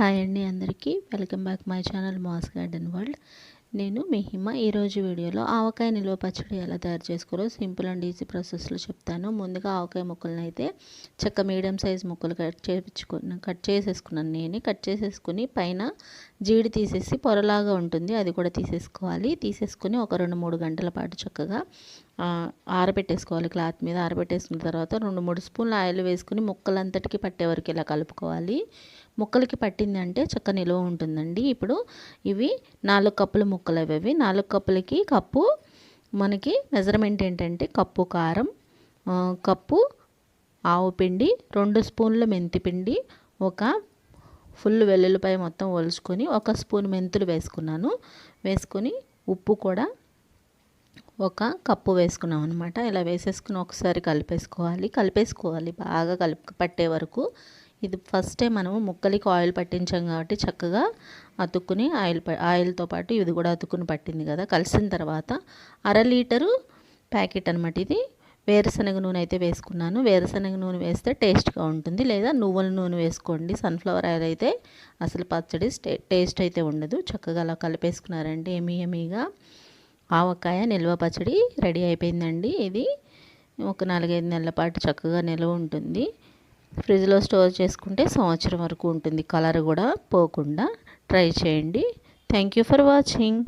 Hi అండి అందరికీ. Welcome back my channel mass garden world. నేను మీ హిమ. ఈరోజు వీడియోలో ఆవకాయ నిల్వ పచ్చడి ఎలా తయారు చేసుకోరో సింపుల్ అండ్ ఈజీ ప్రాసెస్లో చెప్తాను. ముందుగా ఆవకాయ ముక్కలను అయితే చక్క మీడియం సైజ్ ముక్కలు కట్ చేయించుకున్న కట్ చేసేసుకున్నాను నేను. కట్ చేసేసుకుని పైన జీడి తీసేసి పొరలాగా ఉంటుంది. అది కూడా తీసేసుకోవాలి. తీసేసుకుని ఒక రెండు మూడు గంటల పాటు చక్కగా ఆరబెట్టేసుకోవాలి క్లాత్ మీద. ఆరబెట్టేసుకున్న తర్వాత రెండు మూడు స్పూన్లు ఆయిల్ వేసుకుని ముక్కలంతటికి పట్టే వరకు ఇలా కలుపుకోవాలి. ముక్కలకి పట్టిందంటే చక్క నిల్వ ఉంటుందండి. ఇప్పుడు ఇవి నాలుగు కప్పుల ముక్కలు అవి నాలుగు కప్పులకి కప్పు మనకి మెజర్మెంట్ ఏంటంటే కప్పు కారం కప్పు ఆవు పిండి రెండు స్పూన్ల మెంతిపిండి ఒక ఫుల్ వెల్లుల్లిపాయ మొత్తం ఒలుచుకొని ఒక స్పూన్ మెంతులు వేసుకున్నాను. వేసుకొని ఉప్పు కూడా ఒక కప్పు వేసుకున్నాం అనమాట ఇలా వేసేసుకుని ఒకసారి కలిపేసుకోవాలి. కలిపేసుకోవాలి. బాగా కలిపి పట్టే వరకు. ఇది ఫస్టే మనము ముక్కలకి ఆయిల్ పట్టించాం కాబట్టి చక్కగా అతుక్కుని ఆయిల్ ఆయిల్తో పాటు ఇది కూడా అతుక్కుని పట్టింది కదా. కలిసిన తర్వాత అర లీటరు ప్యాకెట్ అనమాట ఇది. వేరుశనగ నూనె అయితే వేసుకున్నాను. వేరుశనగ నూనె వేస్తే టేస్ట్గా ఉంటుంది. లేదా నువ్వుల నూనె వేసుకోండి. సన్ఫ్లవర్ ఆయిల్ అయితే అసలు పచ్చడి టేస్ట్ అయితే ఉండదు. చక్కగా అలా కలిపేసుకున్నారండి ఏమీ ఏమీగా ఆవకాయ నిల్వ పచ్చడి రెడీ అయిపోయిందండి ఇది. ఒక నాలుగైదు నెలల పాటు చక్కగా నిల్వ ఉంటుంది. ఫ్రిడ్జ్లో స్టోర్ చేసుకుంటే సంవత్సరం వరకు ఉంటుంది. కలర్ కూడా పోకుండా ట్రై చేయండి. Thank you for watching.